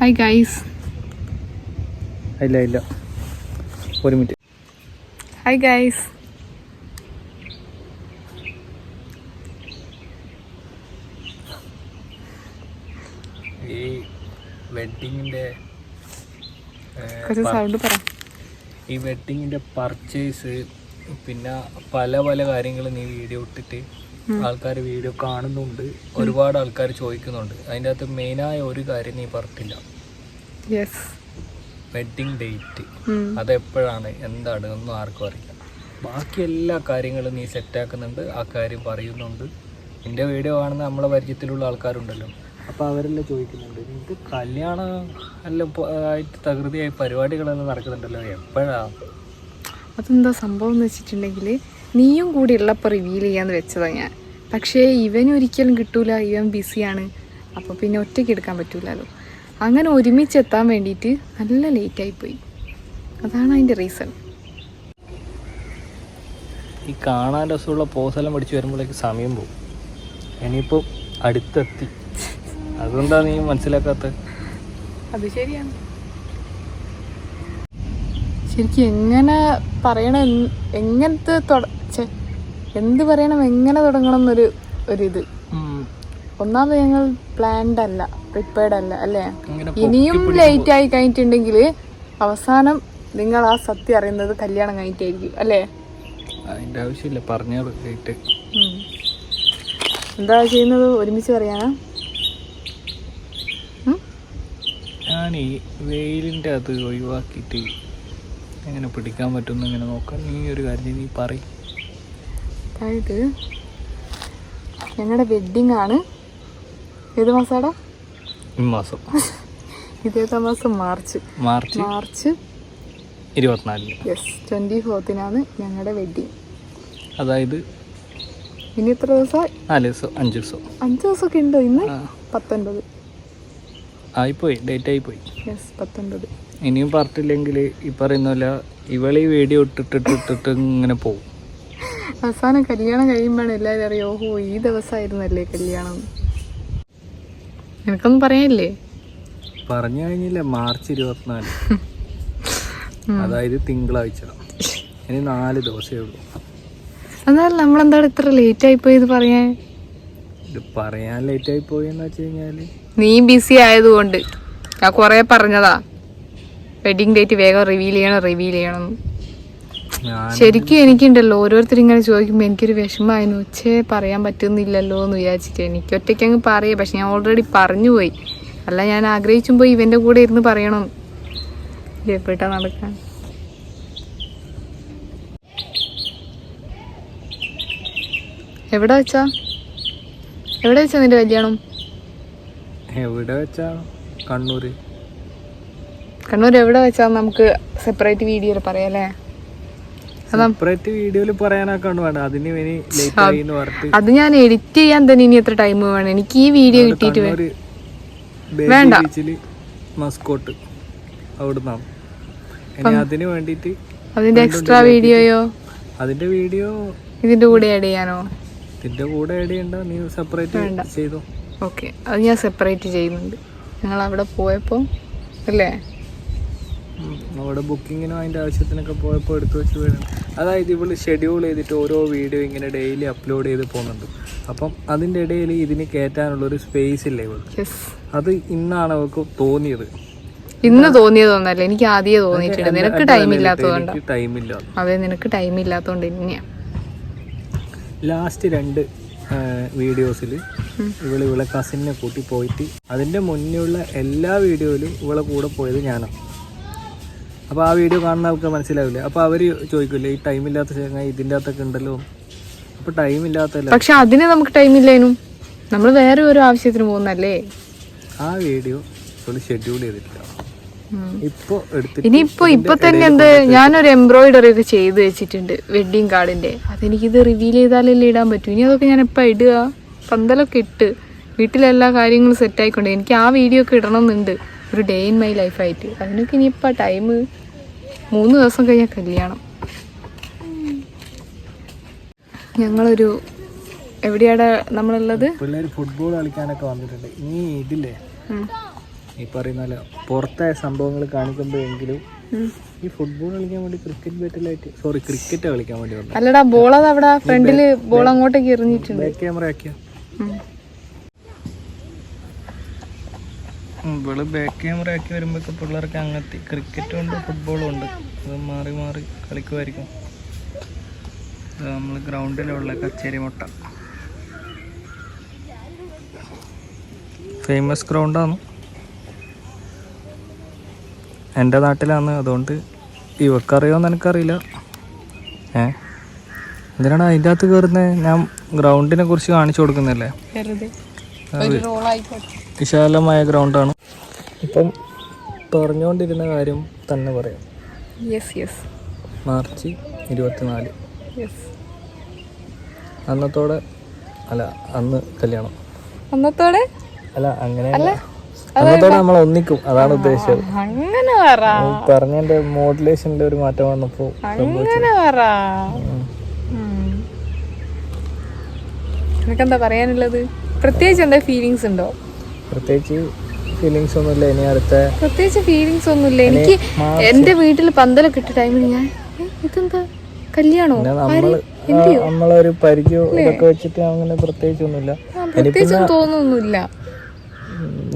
Hi guys ഇല്ല ഇല്ല. ഒരു മിനിറ്റ്. ഹായ് ഗൈസ് ഈ വെഡിങ്ങിന്റെ കുറച്ച് സൗണ്ട് പറ. ഈ വെഡിങ്ങിന്റെ പർച്ചേസ് പിന്നെ പല പല കാര്യങ്ങൾ നീ വീഡിയോ ഇട്ടിട്ട് ആൾക്കാർ വീഡിയോ കാണുന്നുണ്ട്. ഒരുപാട് ആൾക്കാർ ചോദിക്കുന്നുണ്ട്. അതിന്റെ അകത്ത് മെയിനായ ഒരു കാര്യം നീ പറഞ്ഞില്ല വെഡിങ് ഡേറ്റ് അതെപ്പോഴാണ്? എന്താണ്? ഒന്നും ആർക്കും അറിയില്ല. ബാക്കി എല്ലാ കാര്യങ്ങളും നീ സെറ്റാക്കുന്നുണ്ട് ആ കാര്യം പറയുന്നുണ്ട്. എന്റെ വീഡിയോ കാണുന്ന നമ്മളെ പരിചയത്തിലുള്ള ആൾക്കാരുണ്ടല്ലോ. അപ്പോൾ അവരെല്ലാം ചോദിക്കുന്നുണ്ട്. ഇത് കല്യാണം എല്ലാം ആയിട്ട് തകൃതിയായി പരിപാടികളെല്ലാം നടക്കുന്നുണ്ടല്ലോ. എപ്പോഴാ? അതെന്താ സംഭവം എന്ന് വെച്ചിട്ടുണ്ടെങ്കിൽ നീയും കൂടി ഉള്ളപ്പോൾ റിവീൽ ചെയ്യാന്ന് വെച്ചതാണ് ഞാൻ. പക്ഷേ ഇവൻ ഒരിക്കലും കിട്ടൂല. ഇവൻ ബിസിയാണ്. അപ്പോൾ പിന്നെ ഒറ്റയ്ക്ക് എടുക്കാൻ പറ്റൂലല്ലോ. അങ്ങനെ ഒരുമിച്ച് എത്താൻ വേണ്ടിയിട്ട് നല്ല ലേറ്റായി പോയി അതാണ് അതിന്റെ റീസൺ. ഈ കാണാൻ രസമുള്ള പോസെല്ലാം പഠിച്ചു വരുമ്പോഴേക്ക് സമയം പോകും. ഇനിയിപ്പോൾ അടുത്തെത്തി. അതെന്താ നീ മനസ്സിലാക്കാത്തത് അത് ശരിയാണ്. ശരിക്കും എങ്ങനെ പറയണ എങ്ങനത്തെ എന്ത് പറയണം എങ്ങനെ തുടങ്ങണം എന്നൊരു ഒരിത് ഒന്നാമത് ഞങ്ങൾ പ്ലാൻഡ് അല്ല പ്രിപ്പയർഡ് അല്ല അല്ലേ? ഇനിയും ലേറ്റ് ആയി കഴിഞ്ഞിട്ടുണ്ടെങ്കിൽ അവസാനം നിങ്ങൾ ആ സത്യം അറിയുന്നത് കല്യാണം കഴിഞ്ഞിട്ടായിരിക്കും അല്ലേ? അതിന്റെ ആവശ്യമില്ല പറഞ്ഞത് എന്താ ചെയ്യുന്നത്? ഒരുമിച്ച് പറയാനാ? ഞാൻ ഈ വെയിലിന്റെ അത് ഒഴിവാക്കിയിട്ട് എങ്ങനെ പിടിക്കാൻ പറ്റുമെന്ന് ഇങ്ങനെ നോക്കാം. നീ ഒരു കാര്യം നീ പറയും. അതായത് ഞങ്ങളുടെ വെഡിങ് ആണ്. ഏത് മാസാടാ? മാസം. ഇതേതാ മാസം മാർച്ച്. മാർച്ച്? മാർച്ച് ഇരുപത്തിനാലിന്. യെസ് ട്വന്റി ഫോർത്തിനാണ് ഞങ്ങളുടെ വെഡിങ് അതായത് ഇനി എത്ര ദിവസം? നാല് ദിവസം അഞ്ച് ദിവസം. അഞ്ച് ദിവസമൊക്കെ ഉണ്ടോ ഇന്ന്? പത്തൊൻപത്. ആയിപ്പോയി ഡേറ്റ് ആയിപ്പോയി യെസ് പത്തൊൻപത്. ഇനിയും പറഞ്ഞില്ലെങ്കിൽ ഈ പറയുന്ന പോലെ ഇവളെ ഈ വീഡിയോ ഇട്ടിട്ടിട്ടിട്ടിട്ട് ഇങ്ങനെ പോകും അവസാനം കല്യാണം കഴിയുമ്പോഴാണ് എല്ലാവരും അറിയോ ഓഹോ ഈ ദിവസമായിരുന്നല്ലേ കല്യാണം? നിനക്കൊന്നും പറയാനില്ലേ? പറഞ്ഞു കഴിഞ്ഞില്ല മാർച്ച് ഇരുപത്തിനാല്. അതായത് തിങ്കളാഴ്ച. ഇനി നാല് ദിവസമേ ഉള്ളൂ. എന്നാൽ നമ്മളെന്താണ് ഇത്ര ലേറ്റ് ആയി പോയത് പറയാൻ? ഇത് പറയാൻ ആയി പോയി എന്ന് വെച്ച് നീ ബിസി ആയതുകൊണ്ട്. ഞാൻ കുറേ പറഞ്ഞതാ. വെഡിങ് ഡേറ്റ് വേഗം റിവീൽ ചെയ്യണം റിവീൽ ചെയ്യണം ശരിക്കും എനിക്കുണ്ടല്ലോ ഓരോരുത്തർ ഇങ്ങനെ ചോദിക്കുമ്പോൾ എനിക്കൊരു വിഷമമായിരുന്നു. ഉച്ചേ പറയാൻ പറ്റുന്നില്ലല്ലോ എന്ന് വിചാരിച്ചിട്ട് എനിക്ക് ഒറ്റയ്ക്ക് അങ്ങ് പറയേ പക്ഷെ ഞാൻ ഓൾറെഡി പറഞ്ഞു പോയി അല്ല ഞാൻ ആഗ്രഹിച്ചുമ്പോൾ ഇവന്റെ കൂടെ ഇരുന്ന് പറയണം. എപ്പോഴാ നടക്കാൻ? എവിടെ വെച്ചാ എവിടെ വെച്ചാ നിന്റെ കല്യാണം? എവിടെ വെച്ചാ? കണ്ണൂര്. കണ്ണൂർ എവിടെ വെച്ചാ നമുക്ക് സെപ്പറേറ്റ് വീഡിയോയിൽ പറയാം അല്ലേ? സെപ്പറേറ്റ് വീഡിയോയിൽ പറയാനൊക്കെ അതിന് ഇനി ലേറ്റ് ആയി എന്ന് പറഞ്ഞിട്ട്. അത് ഞാൻ എഡിറ്റ് ചെയ്യാൻ തന്നെ ഇനി എത്ര ടൈം വേണം? എനിക്ക് ഈ വീഡിയോ കിട്ടിയിട്ട് വേണ്ട. മസ്കോട്ട് അവിടുന്നാണ് ഇനി അതിന് വേണ്ടിയിട്ട് അതിന്റെ എക്സ്ട്രാ വീഡിയോയോ അതിന്റെ വീഡിയോ ഇതിന്റെ കൂടെ ആഡ് ചെയ്യാനോ? ഇതിന്റെ കൂടെ ആഡ് ചെയ്യണ്ട. നീ സെപ്പറേറ്റ്. ചെയ്തോ. ഓക്കെ അത് ഞാൻ സെപ്പറേറ്റ് ചെയ്യുന്നുണ്ട്. ഞങ്ങൾ അവിടെ പോയപ്പോൾ അല്ലേ. അവിടെ ബുക്കിങ്ങിനും അതിന്റെ ആവശ്യത്തിനൊക്കെ പോയപ്പോൾ എടുത്തു വെച്ച് വേണം. അതായത് ഇവൾ ഷെഡ്യൂൾ ചെയ്തിട്ട് ഓരോ വീഡിയോ ഇങ്ങനെ ഡെയിലി അപ്ലോഡ് ചെയ്ത് പോകുന്നുണ്ട്. അപ്പം അതിന്റെ ഇടയിൽ ഇതിന് കയറ്റാനുള്ളൊരു സ്പേസ് ഇല്ല ഇവൾ അത് ഇന്നാണ് അവൾക്ക് തോന്നിയത്. ഇന്ന് തോന്നിയതൊന്നല്ല എനിക്ക് ആദ്യമേ തോന്നിയിട്ടുണ്ട്. നിനക്ക് ടൈം ഇല്ലാത്തതുകൊണ്ട്? ടൈം ടൈമില്ല അതെ നിനക്ക് ടൈം ഇല്ലാത്തതുകൊണ്ട് തന്നെയാ ലാസ്റ്റ് രണ്ട് വീഡിയോസിൽ ഇവൾ ഇവളെ കസിനെ കൂട്ടി പോയിട്ട് അതിന്റെ മുന്നിലുള്ള എല്ലാ വീഡിയോയിലും ഇവളെ കൂടെ പോയത് ഞാനാണ് അപ്പോൾ ആ വീഡിയോ കാണുന്ന ആൾക്ക് മനസ്സിലാവില്ല. അപ്പോൾ അവർ ചോദിക്കില്ലേ ഈ ടൈം ഇല്ലാത്ത ചങ്ങായി ഇതിന്റെ അകത്തൊക്കെ ഉണ്ടല്ലോ? അപ്പോൾ ടൈം ഇല്ലാത്തല്ല പക്ഷെ അതിന് നമുക്ക് ടൈം ഇല്ലേനും? നമ്മൾ വേറെ ഒരു ആവശ്യത്തിന് പോകുന്നല്ലേ? ആ വീഡിയോ ഷെഡ്യൂൾ ചെയ്തിട്ടില്ല. ഇനിയിപ്പോ ഇപ്പൊ തന്നെ എന്ത് ഞാനൊരു എംബ്രോയിഡറി ഒക്കെ ചെയ്ത് വെച്ചിട്ടുണ്ട് വെഡിങ് കാർഡിന്റെ അതെനിക്കിത് റിവീൽ ചെയ്താലല്ലേ ഇടാൻ പറ്റൂ. ഇനി അതൊക്കെ ഞാൻ എപ്പോ ഇടുക? പന്തലൊക്കെ ഇട്ട് വീട്ടിലെല്ലാ കാര്യങ്ങളും സെറ്റ് ആയിക്കൊണ്ട് എനിക്ക് ആ വീഡിയോ ഒക്കെ ഇടണം എന്നുണ്ട് ഒരു ഡേ ഇൻ മൈ ലൈഫായിട്ട് അതിനൊക്കെ ഇനിയിപ്പോൾ ടൈം മൂന്ന് ദിവസം കഴിഞ്ഞ കല്യാണം. ഞങ്ങളൊരു എവിടെയാണ് നമ്മളുള്ളത്? പിള്ളേർ ഫുട്ബോൾ കളിക്കാനൊക്കെ വന്നിട്ടുണ്ട്. ഇനി ഇതില്ലേ? ഈ പറയുന്ന പുറത്തായ പുറത്തെ സംഭവങ്ങൾ കാണിക്കുമ്പോഴെങ്കിലും ഈ ഫുട്ബോൾ കളിക്കാൻ വേണ്ടി ക്രിക്കറ്റ് ബാറ്റിലായിട്ട് സോറി ക്രിക്കറ്റ് കളിക്കാൻ വേണ്ടി അല്ലടാ ബോൾ അത് അവിടെ ഫ്രണ്ടിൽ ബോൾ അങ്ങോട്ടേക്ക് എറിഞ്ഞിട്ടുണ്ട്. ബാക്ക് ക്യാമറ ആക്കിയ. ഇവൾ ബാക്ക് ക്യാമറ ആക്കി വരുമ്പോഴൊക്കെ പിള്ളേർക്ക് അങ്ങനത്തെ ക്രിക്കറ്റും ഉണ്ട് ഫുട്ബോളും ഉണ്ട്. അത് മാറി മാറി കളിക്കുമായിരിക്കും. നമ്മൾ ഗ്രൗണ്ടിലുള്ള കച്ചേരി മുട്ട. ഫേമസ് ഗ്രൗണ്ടാണ് എന്റെ നാട്ടിലാണ്. അതുകൊണ്ട് ഇവക്കറിയോന്ന് എനിക്കറിയില്ല. ഏ? എന്തിനാണ് അതിന്റെ അകത്ത് കയറുന്നത് ഞാൻ ഗ്രൗണ്ടിനെ കുറിച്ച് കാണിച്ചു കൊടുക്കുന്നല്ലേ വിശാലമായ ഗ്രൗണ്ടാണ് ഇപ്പം പറഞ്ഞുകൊണ്ടിരുന്ന കാര്യം തന്നെ പറയാം. യെസ് യെസ് മാർച്ച് ഇരുപത്തിനാല്. യെസ് അന്നത്തോടെ അല്ല അന്ന് കല്യാണം. അന്നത്തോടെ? അല്ല അങ്ങനെ അന്നത്തോടെ നമ്മൾ ഒന്നിക്കും. അതാണ് ഉദ്ദേശിച്ചത് അങ്ങനെ പറ. പറഞ്ഞതിന്റെ മോഡുലേഷനിലെ ഒരു മാറ്റം വന്നപ്പോ അങ്ങനെ പറ. ഉം. നിനക്കെന്താ പറയാനുള്ളത്? പ്രത്യേകിച്ച് എന്താ ഫീലിങ്സ് ഉണ്ടോ? പ്രത്യേകിച്ച് ഫീലിങ്സ് ഒന്നുമില്ല. ഇനി അടുത്ത പ്രത്യേകിച്ച് ഫീലിങ്സ് ഒന്നുമില്ല. എനിക്ക് എന്റെ വീട്ടിൽ പന്തലൊക്കെ ഇട്ട ടൈമിൽ ഞാൻ "ഏ, ഇതെന്താ? കല്യാണോ? നമ്മളൊരു പരിചയം ഇതൊക്കെ വെച്ചിട്ട് അങ്ങനെ പ്രത്യേകിച്ച് ഒന്നുമില്ല പ്രത്യേകിച്ചൊന്നും തോന്നുന്നില്ല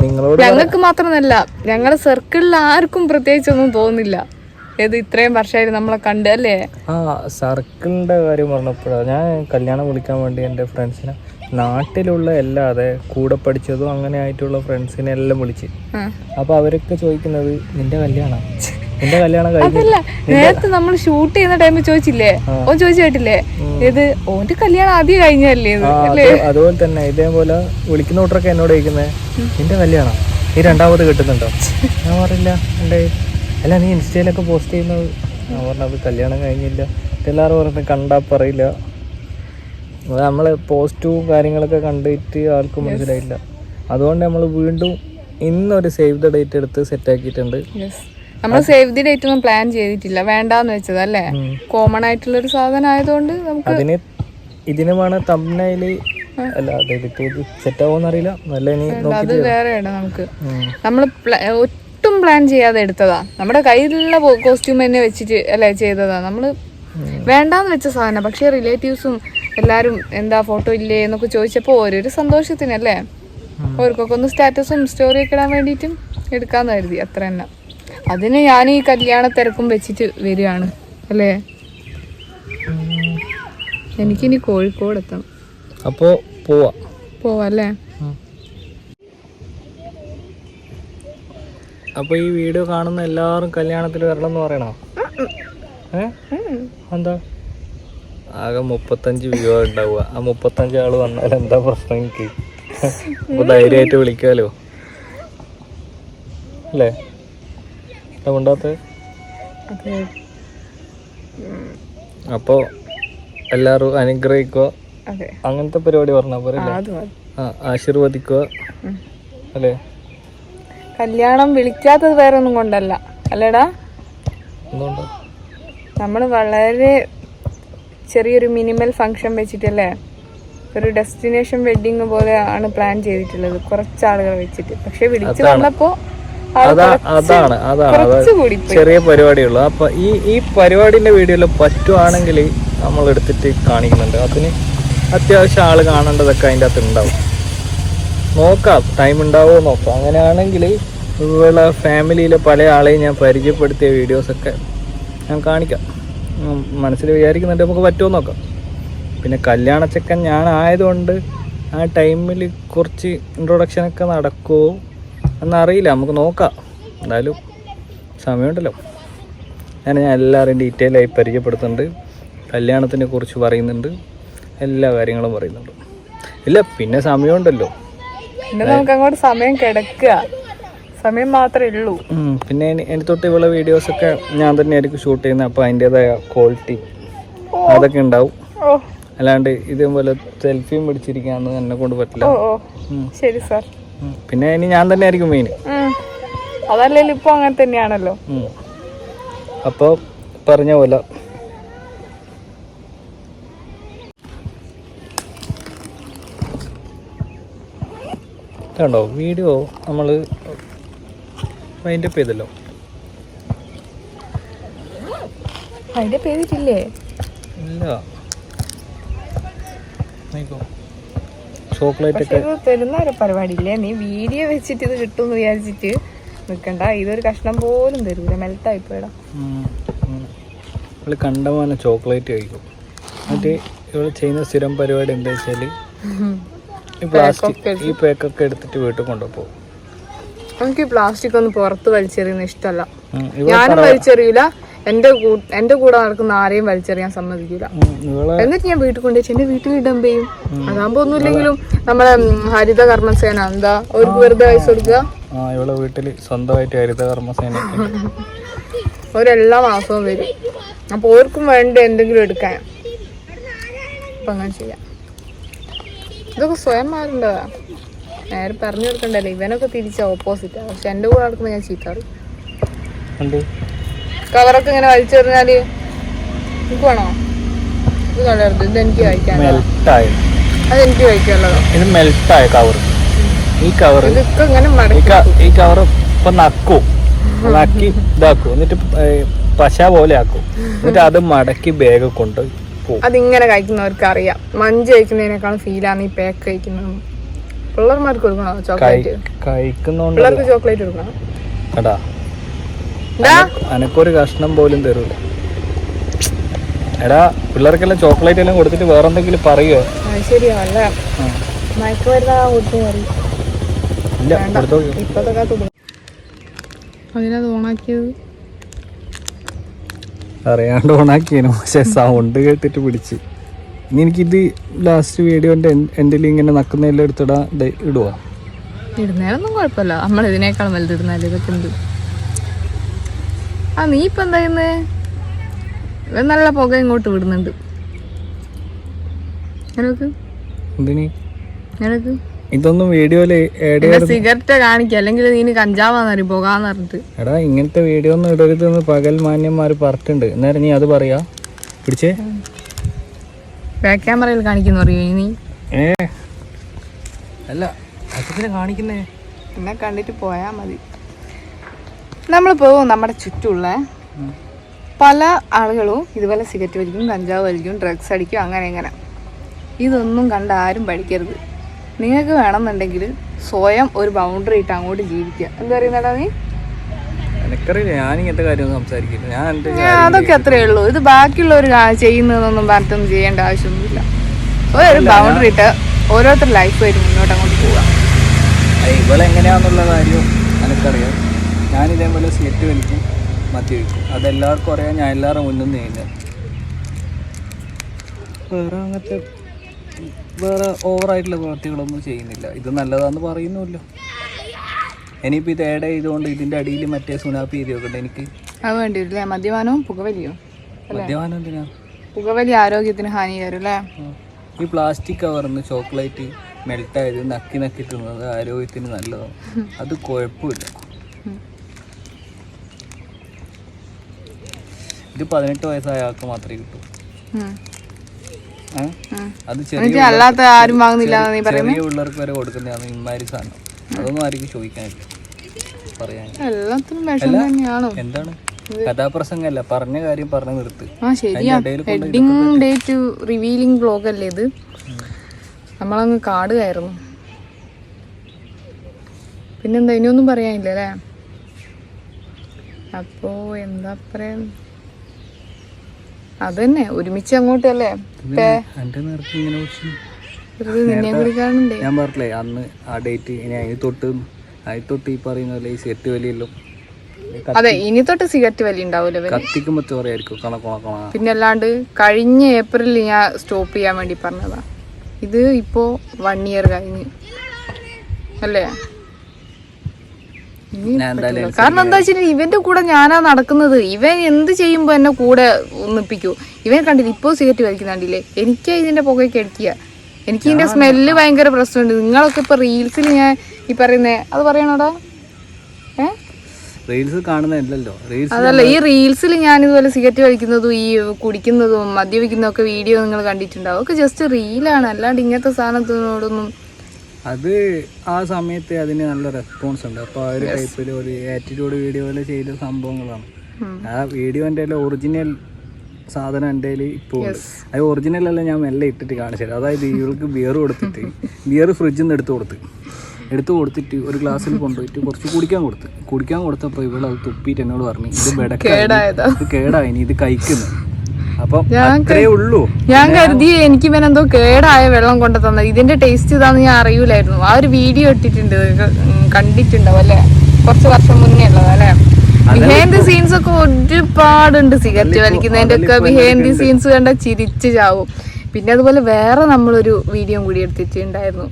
നിങ്ങളോട് ഞങ്ങൾക്ക് മാത്രമല്ല ഞങ്ങളുടെ സർക്കിളിൽ ആർക്കും പ്രത്യേകിച്ചൊന്നും തോന്നില്ല ഏത് ഇത്രയും വർഷമായിട്ട് നമ്മളെ കണ്ട് അല്ലേ? ആ സർക്കിളിന്റെ കാര്യം പറഞ്ഞപ്പോഴാണ് ഞാൻ കല്യാണം വിളിക്കാൻ വേണ്ടി എന്റെ ഫ്രണ്ട്സിനെ നാട്ടിലുള്ള അല്ലാതെ കൂടെ പഠിച്ചതും അങ്ങനെ ആയിട്ടുള്ള ഫ്രണ്ട്സിനെ എല്ലാം വിളിച്ച്. അപ്പൊ അവരൊക്കെ ചോദിക്കുന്നത് നിന്റെ കല്യാണം? നിന്റെ കല്യാണം കഴിഞ്ഞില്ല നേരത്തെ നമ്മൾ ഷൂട്ട് ചെയ്യുന്ന ടൈമിൽ ചോദിച്ചില്ലേ? ഓൻ ചോദിച്ചു കേട്ടില്ലേ? ഇത് ഓന്റെ കല്യാണം ആദ്യം കഴിഞ്ഞല്ലേ അതുപോലെ തന്നെ ഇതേപോലെ വിളിക്കുന്ന കൂട്ടറൊക്കെ എന്നോട് ചോദിക്കുന്നത് നിന്റെ കല്യാണം? നീ രണ്ടാമത് കിട്ടുന്നുണ്ടോ? ഞാൻ പറഞ്ഞില്ല എന്റെ അല്ല നീ ഇൻസ്റ്റയിലൊക്കെ പോസ്റ്റ് ചെയ്യുന്നത്? ഞാൻ പറഞ്ഞത് കല്യാണം കഴിഞ്ഞില്ല. എല്ലാവരും പറഞ്ഞിട്ട് കണ്ടാ പറയില്ല. അത് നമ്മൾ പോസ്റ്റും കാര്യങ്ങളൊക്കെ കണ്ടിട്ട് ആർക്കും മനസ്സിലായില്ല. അതുകൊണ്ട് നമ്മൾ വീണ്ടും ഇന്നൊരു സേവ് ദ ഡേറ്റ് എടുത്ത് സെറ്റ് ആക്കിയിട്ടുണ്ട്. നമ്മൾ സേവ് ദി ഡേറ്റ് ഒന്നും പ്ലാൻ ചെയ്തിട്ടില്ല. വേണ്ടാന്ന് വെച്ചത് അല്ലേ? കോമൺ ആയിട്ടുള്ള ഒരു സാധനം ആയതുകൊണ്ട് നമുക്ക് അതിന് ഇതിന് വേണം തമ്മനയിൽ അല്ല സെറ്റ് ആവുമെന്ന് അറിയില്ല. നല്ല ഇനി അത് വേറെയാണ് നമുക്ക്. നമ്മൾ ഒട്ടും പ്ലാൻ ചെയ്യാതെ എടുത്തതാ. നമ്മുടെ കയ്യിലുള്ള കോസ്റ്റ്യൂം തന്നെ വെച്ചിട്ട് അല്ലേ ചെയ്തതാ. നമ്മൾ വേണ്ടാന്ന് വെച്ച സാധനം. പക്ഷെ റിലേറ്റീവ്സും എല്ലാരും എന്താ ഫോട്ടോ ഇല്ലേ എന്നൊക്കെ ചോദിച്ചപ്പോൾ ഓരോരു സന്തോഷത്തിനല്ലേ ഓർക്കൊക്കെ ഒന്ന് സ്റ്റാറ്റസും സ്റ്റോറിയൊക്കെ ഇടാൻ വേണ്ടിയിട്ടും എടുക്കാന്ന് കരുതി അത്ര തന്നെ. അതിന് ഞാൻ ഈ കല്യാണ തിരക്കും വെച്ചിട്ട് വരികയാണ് അല്ലേ? എനിക്കിനി കോഴിക്കോട് എത്തണം. അപ്പോ പോവാ. പോവല്ലേ അപ്പൊ ഈ വീഡിയോ കാണുന്ന എല്ലാവരും കല്യാണത്തിൽ വരണം എന്ന് പറയണോ ഏ? എന്താ? ആകെ മുപ്പത്തഞ്ച് വ്യൂ ഉണ്ടാവുക. ആ മുപ്പത്തഞ്ച് ആൾ വന്നാൽ എന്താ പ്രശ്നം എനിക്ക്? ധൈര്യമായിട്ട് വിളിക്കാലോ? അല്ലേ? ഉണ്ടാത്ത അപ്പോൾ എല്ലാവരും അനുഗ്രഹിക്കുക. അങ്ങനത്തെ പരിപാടി പറഞ്ഞാൽ പോരെ ആശീർവദിക്കുക. അല്ലേ? കല്യാണം വിളിക്കാത്തത് വേറെ ഒന്നും കൊണ്ടല്ല. അല്ലേടാ? നമ്മൾ നമ്മൾ വളരെ ചെറിയൊരു മിനിമൽ ഫംഗ്ഷൻ വെച്ചിട്ടല്ലേ? ഒരു ഡെസ്റ്റിനേഷൻ വെഡിങ് പോലെ ആണ് പ്ലാൻ ചെയ്തിട്ടുള്ളത്. കുറച്ച് ആളുകൾ വെച്ചിട്ട്. പക്ഷെ വിളിച്ചു വന്നപ്പോ അതാണ് അതാണ്. ചെറിയ പരിപാടിയുള്ളൂ. അപ്പൊ ഈ ഈ പരിപാടിന്റെ വീഡിയോയിൽ പറ്റുവാണെങ്കിൽ നമ്മൾ എടുത്തിട്ട് കാണിക്കുന്നുണ്ട്. അതിന് അത്യാവശ്യം ആൾ കാണേണ്ടതൊക്കെ അതിന്റെ അകത്ത് ഉണ്ടാവും. നോക്കാം. ടൈം ഉണ്ടാവോ നോക്കാം. അങ്ങനെയാണെങ്കിൽ ഇവളെ ഫാമിലിയിലെ പല ആളെയും ഞാൻ പരിചയപ്പെടുത്തിയ വീഡിയോസൊക്കെ ഞാൻ കാണിക്കാം. മനസ്സിൽ വിചാരിക്കുന്നുണ്ട് നമുക്ക് പറ്റുമോ നോക്കാം. പിന്നെ കല്യാണച്ചക്കൻ ഞാൻ ആയതുകൊണ്ട് ആ ടൈമിൽ കുറച്ച് ഇൻട്രൊഡക്ഷനൊക്കെ നടക്കുമോ എന്നറിയില്ല. നമുക്ക് നോക്കാം. എന്തായാലും സമയമുണ്ടല്ലോ. ഞാൻ ഞാൻ എല്ലാവരെയും ഡീറ്റെയിൽ ആയി പരിചയപ്പെടുത്തുന്നുണ്ട്. കല്യാണത്തിനെ കുറിച്ച് പറയുന്നുണ്ട്. എല്ലാ കാര്യങ്ങളും പറയുന്നുണ്ട്. ഇല്ല പിന്നെ സമയമുണ്ടല്ലോ. പിന്നെ നമുക്ക് അങ്ങോട്ട് സമയം കിടക്കുക. സമയം മാത്രമേ ഉള്ളൂ. പിന്നെ എന്റെ എനിക്ക് തൊട്ട് വീഡിയോസ് ഒക്കെ ഞാൻ തന്നെയായിരിക്കും ഷൂട്ട് ചെയ്യുന്നത്. അപ്പോൾ അതിന്റെതായ ക്വാളിറ്റി അതൊക്കെ ഉണ്ടാവും. അല്ലാണ്ട് ഇതേപോലെ സെൽഫിയും പിടിച്ചിരിക്കാന്ന് എന്നെ കൊണ്ട് പറ്റില്ല. ശരി സാർ പിന്നെ ഇനി ഞാൻ തന്നെ ആയിരിക്കും മെയിൻ അതല്ലെങ്കിൽ ഇപ്പൊ അങ്ങനെ തന്നെയാണല്ലോ. അപ്പോൾ പറഞ്ഞ പോലെ. കണ്ടോ വീഡിയോ നമ്മൾ അതിന്റെ ചെയ്തല്ലോ. അതിന്റെ ചെയ്തിട്ടില്ലേ ഇല്ല. ചോക്ലേറ്റ് ഒക്കെ. ഇത് തരുന്ന ഒരു പരിപാടിയില്ലേ? നീ വീഡിയോ വെച്ചിട്ട് ഇത് വിചാരിച്ചിട്ട് ഇതൊരു കഷ്ണം പോലും തരൂല. മെൽട്ടായി പോയടാ. ഇവൾ കണ്ടമാനം ചോക്ലേറ്റ് കഴിക്കും. എന്നിട്ട് ഇവൾ ചെയ്യുന്ന സ്ഥിരം പരിപാടി എന്താ വെച്ചാൽ ഈ പ്ലാസ്റ്റിക് ഈ പേക്കൊക്കെ എടുത്തിട്ട് വീട്ടിൽ കൊണ്ടുപോകും. എനിക്ക് പ്ലാസ്റ്റിക് ഒന്നും പുറത്ത് വലിച്ചെറിയുന്ന ഇഷ്ടമല്ല. ഞാനും വലിച്ചെറിയില്ല എന്റെ എന്റെ കൂടെ നടക്കുന്ന ആരെയും വലിച്ചെറിയാൻ സമ്മതിക്കില്ല എന്നിട്ട് ഞാൻ വീട്ടിൽ കൊണ്ടുവച്ച് എന്റെ വീട്ടിൽ ഡംപ് ചെയ്യും? അതാകുമ്പോ ഒന്നുമില്ലെങ്കിലും നമ്മളെ ഹരിത കർമ്മസേന എന്താ? ഒരു വെറുതെ പൈസ കൊടുക്കുക? ഇവളെ വീട്ടിൽ സ്വന്തമായിട്ട് ഹരിത കർമ്മസേന അവരെല്ലാ മാസവും വരും. അപ്പൊ ഓർക്കും വേണ്ട എന്തെങ്കിലും എടുക്കാൻ? അപ്പൊ അങ്ങനെ ചെയ്യാം. ഇതൊക്കെ സ്വയം മാറേണ്ടതാ നേരെ പറഞ്ഞു കൊടുക്കണ്ടല്ലോ. ഇവനൊക്കെ തിരിച്ച ഓപ്പോസിറ്റാ പക്ഷെ എന്റെ കൂടെ നടക്കുമ്പോ ഞാൻ ചീത്ത പറയും. കവറൊക്കെ ഇങ്ങനെ വലിച്ചെറിഞ്ഞാൽ എനിക്ക് വേണോ? ഇത് കളയരുത് ഇത് എനിക്ക് കഴിക്കാനുള്ളതാ മെൽട്ടായി. അത് എനിക്ക് കഴിക്കാനുള്ളതാ ഇത് മെൽട്ടായ കവർ ഈ കവർ ഇതൊക്കെ ഇങ്ങനെ ഈ മടക്കി ക- ഈ കവർ ഇപ്പൊ നക്കും. നക്കി ഇതാക്കും. എന്നിട്ട് ഏ, പശ പോലെ ആക്കും. എന്നിട്ട് അത് മടക്കി ബാഗ് കൊണ്ട് പോകും അതിങ്ങനെ കഴിക്കുന്നവർക്ക് അറിയാം മഞ്ച് കഴിക്കുന്നതിനേക്കാളും ഫീലാണ് ഈ പാക്ക് കഴിക്കുന്നത്. പിള്ളേർമാർക്ക് കൊടുക്കണോ? ചോക്ലേറ്റ്? കഴിക്കുന്നോണ്ട് പിള്ളേർക്ക് ചോക്ലേറ്റ് കൊടുക്കണം? എടാ എന്താ അനക്കൊരു കഷ്ണം പോലും തരൂല. എടാ പിള്ളേർക്കെല്ലാം ചോക്ലേറ്റ് എല്ലാം കൊടുത്തിട്ട് വേറെ എന്തെങ്കിലും പറയുമോ അറിയാണ്ട് ഓണാക്കിയേനു. പക്ഷെ സൗണ്ട് കേട്ടിട്ട് പിടിച്ച്. ഇനി എനിക്കിത് ലാസ്റ്റ് വീഡിയോന്റെ എൻഡിൽ ഇങ്ങനെ നക്കുന്നതെല്ലാം എടുത്തിടാ ഇടുവാ. ഇടുന്നതിനൊന്നും കുഴപ്പമില്ല. നമ്മൾ ഇതിനേക്കാൾ വലുതിടുന്നാലും ഇതൊക്കെ ഉണ്ട് ആ നീ ഇപ്പൊ എന്താ ചെയ്യുന്നത് നല്ല പുക ഇങ്ങോട്ട് വിടുന്നുണ്ട്. ഇതൊന്നും വീഡിയോയിൽ സിഗരറ്റ് കാണിക്കുക അല്ലെങ്കിൽ നീ കഞ്ചാവാന്നറിയും പുകാന്ന് പറഞ്ഞിട്ട്. എടാ ഇങ്ങനത്തെ വീഡിയോ ഒന്നും ഇടരുതെന്ന് പകൽ മാന്യന്മാര് പറഞ്ഞിട്ടുണ്ട്. അന്നേരം നീ അത് പറയാ. പിടിച്ചേ? ബാക്ക് ക്യാമറയിൽ കാണിക്കുന്നു അറിയോ നീ ഏ? അല്ല അച്ഛനെ കാണിക്കുന്നേ. എന്നെ കണ്ടിട്ട് പോയാ മതി. നമ്മൾ പോവും നമ്മുടെ ചുറ്റുമുള്ള പല ആളുകളും ഇതുപോലെ സിഗരറ്റ് വലിക്കും കഞ്ചാവ് വലിക്കും ഡ്രഗ്സ് അടിക്കും അങ്ങനെ ഇങ്ങനെ. ഇതൊന്നും കണ്ട് ആരും പഠിക്കരുത്. നിങ്ങൾക്ക് വേണമെന്നുണ്ടെങ്കിൽ സ്വയം ഒരു ബൗണ്ടറി ഇട്ട് അങ്ങോട്ട് ജീവിക്കുക. എന്താ പറയുന്നടാ നീ? എനിക്കറിയില്ല ഞാൻ ഇങ്ങനത്തെ കാര്യമൊന്നും സംസാരിക്കില്ല. ഞാൻ എന്റെ അതൊക്കെ അത്രേ ഉള്ളൂ. ഇത് ബാക്കിയുള്ളവർ ചെയ്യുന്നതൊന്നും പറഞ്ഞിട്ടൊന്നും ചെയ്യേണ്ട ആവശ്യമൊന്നുമില്ല. ഒരു ബൗണ്ടറി ഇട്ട് ഓരോരുത്തർ ലൈഫായിട്ട് മുന്നോട്ട് അങ്ങോട്ട് പോവുക ഇവളെങ്ങനെയാന്നുള്ള കാര്യം എനിക്കറിയാം. ഞാൻ ഇതേപോലെ സീറ്റ് വലിക്കും മദ്യപിക്കും അതെല്ലാവർക്കും അറിയാം ഞാൻ എല്ലാവരും മുന്നും ചെയ്യുന്നത് വേറെ അങ്ങനത്തെ വേറെ ഓവറായിട്ടുള്ള പ്രവർത്തികളൊന്നും ചെയ്യുന്നില്ല. ഇത് നല്ലതാന്ന് പറയുന്നുമില്ല. ഇനിയിപ്പോൾ ഇത് ഏഡ് ചെയ്തുകൊണ്ട് ഇതിന്റെ അടിയിൽ മറ്റേ സുനാപ്പി എഴുതി വെക്കണ്ട എനിക്ക് അത് വേണ്ടി വരില്ലേ മദ്യപാനവും പുകവലിയോ മദ്യപാനം എന്തിനാ? പുകവലി ആരോഗ്യത്തിന് ഹാനികരം അല്ലേ? ഈ പ്ലാസ്റ്റിക് കവർന്ന് ചോക്ലേറ്റ് മെൽട്ടായത് നക്കി നക്കി തിന്നത് ആരോഗ്യത്തിന് നല്ലതാണ് അത് കുഴപ്പമില്ല. ഇത് പതിനെട്ട് വയസ്സായ ആൾക്ക് മാത്രമേ കിട്ടൂ. അത് ചെറിയ പിള്ളേർക്ക് വരെ കൊടുക്കുന്നതാണ് ഇമാരി സാധനം. അതൊന്നും ആർക്കും ചോദിക്കാനില്ല. പറയാൻ. എല്ലാത്തിനും വിഷം തന്നെയാണോ? എന്താണ്? കഥാപ്രസംഗമല്ല പറഞ്ഞ കാര്യം പറഞ്ഞു നിർത്ത്. ആ ശരിയാ. വെഡിങ് ഡേറ്റ് റിവീലിംഗ് ബ്ലോഗ് അല്ലേ ഇത്? നമ്മളങ്ങ് കാട് കയറുന്നു. പിന്നെന്താ ഇനിയൊന്നും പറയാനില്ല അല്ലേ? അപ്പോ എന്താ പറയാ അതന്നെ ഒരുമിച്ച് അങ്ങോട്ടല്ലേ നിന്നെ വിളിക്കാറുണ്ടേ? ഞാൻ പറഞ്ഞില്ലേ അന്ന് ആ ഡേറ്റ് ഇനി അതിന് തൊട്ട് അതിന് തൊട്ട് ഈ പറയുന്ന പോലെ ഈ സെറ്റ് വലിയല്ലോ അതെ ഇനി തൊട്ട് സിഗരറ്റ് വലി ഉണ്ടാവൂല ഇവന് കത്തിക്കുമ്പോൾ ചോറിയായിരിക്കും. കണ കൊണ കൊണ. പിന്നെ അല്ലാണ്ട് കഴിഞ്ഞ ഏപ്രിലിൽ ഞാൻ സ്റ്റോപ്പ് ചെയ്യാൻ വേണ്ടി പറഞ്ഞതാ. ഇത് ഇപ്പോ വൺ ഇയർ കഴിഞ്ഞ്. അല്ലേ? കാരണം എന്താ വെച്ചാൽ ഇവന്റെ കൂടെ ഞാനാ നടക്കുന്നത്. ഇവൻ എന്ത് ചെയ്യുമ്പോ എന്നെ കൂടെ ഒന്നിപ്പിക്കൂ. ഇവൻ കണ്ടില്ല ഇപ്പോ സിഗരറ്റ് വലിക്കുന്നുണ്ടില്ലേ എനിക്ക് ഇതിന്റെ പുകയൊക്കെ അടിക്കുക. എനിക്ക് ഇതിന്റെ സ്മെല്ല് ഭയങ്കര പ്രശ്നമുണ്ട്. നിങ്ങളൊക്കെ ഇപ്പൊ റീൽസിൽ ഞാൻ ഈ പറയുന്നേ അത് പറയണോടാ? ഏ? റീൽസ് അതല്ല ഈ റീൽസിൽ ഞാൻ ഇതുപോലെ സിഗരറ്റ് വലിക്കുന്നതും ഈ കുടിക്കുന്നതും മദ്യപിക്കുന്നതും ഒക്കെ വീഡിയോ നിങ്ങൾ കണ്ടിട്ടുണ്ടാവും. ഒക്കെ ജസ്റ്റ് റീലാണ് അല്ലാണ്ട് ഇങ്ങനത്തെ സാധനത്തിനോടൊന്നും അത് ആ സമയത്ത് അതിന് നല്ല റെസ്പോൺസ് ഉണ്ട്. അപ്പോൾ ആ ഒരു ടൈപ്പിൽ ഒരു ആറ്റിറ്റ്യൂഡ് വീഡിയോയിൽ ചെയ്ത സംഭവങ്ങളാണ്. ആ വീഡിയോ എന്റെ ഒറിജിനൽ സാധനം എന്റെ ഇപ്പോൾ അത് ഒറിജിനൽ അല്ല ഞാൻ മെല്ലെ ഇട്ടിട്ട് കാണിച്ചത് അതായത് ഇവർക്ക് ബിയർ കൊടുത്തിട്ട് ബിയർ ഫ്രിഡ്ജിൽ നിന്ന് എടുത്ത് കൊടുത്ത്. എടുത്ത് കൊടുത്തിട്ട് ഒരു ഗ്ലാസ്സിൽ കൊണ്ടുപോയിട്ട് കുറച്ച് കുടിക്കാൻ കൊടുത്ത്. കുടിക്കാൻ കൊടുത്തപ്പോൾ ഇവൾ അത് തുപ്പിയിട്ട് എന്നോട് പറഞ്ഞു ഇത് ബെടക്കായി കേടായതാ. ഇത് കേടായി ഇത് കഴിക്കുന്നു. ഞാൻ കരുതി എനിക്ക് ഇവൻ എന്തോ കേടായ വെള്ളം കൊണ്ടു തന്നത് ഇതിന്റെ ടേസ്റ്റ് ഇതാന്ന് ഞാൻ അറിയൂലായിരുന്നു. ആ ഒരു വീഡിയോ ഇട്ടിട്ടുണ്ട്. കണ്ടിട്ടുണ്ടാവും അല്ലെ? കുറച്ച് വർഷം മുന്നേ ഉള്ളത് അല്ലെ? ബിഹൈൻഡ് ദി സീൻസ് ഒക്കെ ഒരുപാടുണ്ട് സിഗരറ്റ് വലിക്കുന്നതിന്റെ ഒക്കെ ബിഹൈൻഡ് ദി സീൻസ് കണ്ട ചിരിച്ചു ചാവും. പിന്നെ അതുപോലെ വേറെ നമ്മളൊരു വീഡിയോ കൂടി എടുത്തിട്ടുണ്ടായിരുന്നു.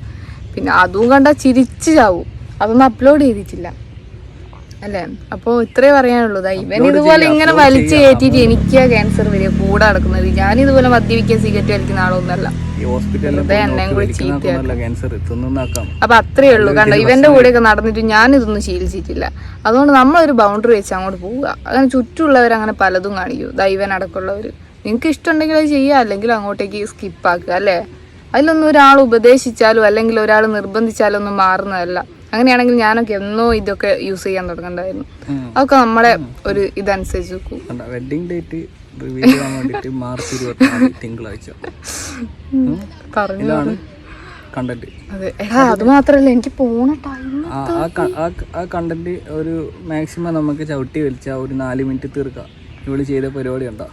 പിന്നെ അതും കണ്ട ചിരിച്ചു ചാവും. അതൊന്നും അപ്ലോഡ് ചെയ്തിട്ടില്ല. അല്ലേ? അപ്പോ ഇത്രേ പറയാനുള്ളൂ. ഇവൻ ഇതുപോലെ ഇങ്ങനെ വലിച്ചു കയറ്റിട്ട് എനിക്കാ ക്യാൻസർ വരിക കൂടെ നടക്കുന്നത്. ഞാൻ ഇതുപോലെ മദ്യപിക്കാൻ സിഗരറ്റ് വലിക്കുന്ന ആളൊന്നല്ല അപ്പൊ അത്രേ ഉള്ളൂ. കണ്ടോ ഇവന്റെ കൂടെയൊക്കെ നടന്നിട്ട് ഞാൻ ഇതൊന്നും ശീലിച്ചിട്ടില്ല. അതുകൊണ്ട് നമ്മളൊരു ബൗണ്ടറി വെച്ച് അങ്ങോട്ട് പോവുക. അങ്ങനെ ചുറ്റുമുള്ളവർ അങ്ങനെ പലതും കാണിക്കും. ദൈവൻ അടക്കമുള്ളവർ നിങ്ങൾക്ക് ഇഷ്ടമുണ്ടെങ്കിൽ അത് ചെയ്യുക അല്ലെങ്കിൽ അങ്ങോട്ടേക്ക് സ്കിപ്പ് ആക്കുക അല്ലേ? അതിലൊന്നും ഒരാൾ ഉപദേശിച്ചാലും അല്ലെങ്കിൽ ഒരാൾ നിർബന്ധിച്ചാലും ഒന്നും മാറുന്നതല്ല. അങ്ങനെയാണെങ്കിൽ ഞാനൊക്കെ എന്നോ ഇതൊക്കെ യൂസ് ചെയ്യാൻ തുടങ്ങണ്ടായിരുന്നു. അതൊക്കെ നമ്മളെ ഒരു ഇതനുസരിച്ച് കണ്ട വെഡിങ് ഡേറ്റ് റിവീൽ ചെയ്യാൻ വേണ്ടിയിട്ട് മാർച്ച് ഇരുപത്തിനാല് തിങ്കളാഴ്ച. പറഞ്ഞു ഇതാണ് കണ്ടന്റ് അതെ. മാത്രല്ല എനിക്ക് പോണ ആ കണ്ടന്റ് ഒരു മാക്സിമം നമുക്ക് ചവിട്ടി വലിച്ച ഒരു നാല് മിനിറ്റ് തീർക്കാം. ഇവൾ ചെയ്ത പരിപാടി ഉണ്ടോ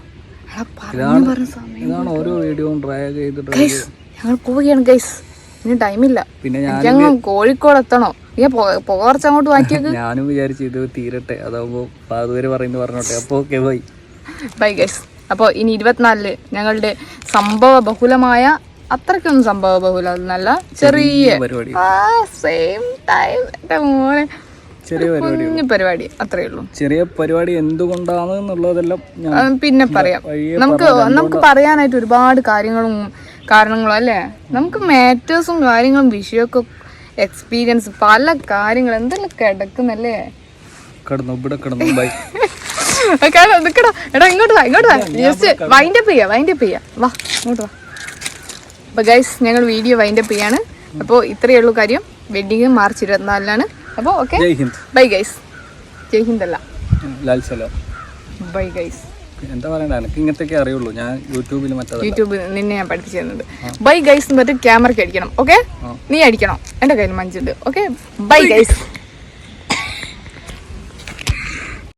സമയം ഇതാണ് ഓരോ വീഡിയോയും ഡ്രാഗ് ചെയ്ത് ഡ്രാഗ് ഞങ്ങൾ പോവുകയാണ് ഗൈസ് ഇനി ടൈമില്ല പിന്നെ ഞങ്ങൾ കോഴിക്കോട് എത്തണോ. നീ പുക കുറച്ച് അങ്ങോട്ട് മാറ്റിയേക്ക് ഞാനും വിചാരിച്ചു ഇത് തീരട്ടെ. അതാവുമ്പോ അതുവരെ പറയുന്നു പറഞ്ഞോട്ടെ. അപ്പൊ ഓക്കെ ബൈ ബൈ ഗൈസ് അപ്പോൾ ഇനി ഇരുപത്തിനാലിൽ ഞങ്ങളുടെ സംഭവ ബഹുലമായ അത്രയ്ക്കൊന്നും സംഭവ ബഹുലമല്ല ചെറിയ പരിപാടി. സെയിം ടൈം മോനെ. ചെറിയ പരിപാടി പരിപാടി. അത്രേ ഉള്ളൂ. ചെറിയ പരിപാടി എന്തുകൊണ്ടാണ് എന്നുള്ളതെല്ലാം പിന്നെ പറയാം. നമുക്ക് നമുക്ക് പറയാനായിട്ട് ഒരുപാട് കാര്യങ്ങളും കാരണങ്ങളും അല്ലേ? നമുക്ക് മാറ്റേഴ്സും കാര്യങ്ങളും വിഷയമൊക്കെ എക്സ്പീരിയൻസ് പല കാര്യങ്ങളും എന്തെല്ലാം കിടക്കുന്നല്ലേ? കിടന്നു ഇവിടെ കിടന്നു ബൈ നിക്കടാ എടാ ഇങ്ങോട്ട് വാ ഇങ്ങോട്ട് വാ. ജസ്റ്റ് വൈൻഡപ്പ് ചെയ്യാ വൈൻഡപ്പ് ചെയ്യാ. വാ ഇങ്ങോട്ട് വാ. അപ്പോൾ ഗൈസ് ഞങ്ങൾ വീഡിയോ വൈൻഡ് അപ്പ് ചെയ്യാണ്. അപ്പോൾ ഇത്രയേ ഉള്ളൂ കാര്യം. വെഡിങ് മാർച്ച് ഇരുപത്തിനാലിനാണ്. അപ്പോൾ okay bye guys Jai Hind അല്ല. ബൈ ഗൈസ് എന്താ പറയണ്ട? എനിക്ക് ഇങ്ങനത്തെയൊക്കെ അറിയുള്ളൂ. ഞാൻ യൂട്യൂബിൽ മറ്റേ യൂട്യൂബിൽ നിന്നെ ഞാൻ പഠിപ്പിച്ചിരുന്നത്. ബൈ ഗൈസ് എന്ന് പറഞ്ഞിട്ട് ക്യാമറയ്ക്ക് അടിക്കണം ഓക്കെ നീ അടിക്കണം. എന്റെ കയ്യിൽ മഞ്ചുണ്ട് ഓക്കെ ബൈ ഗൈസ്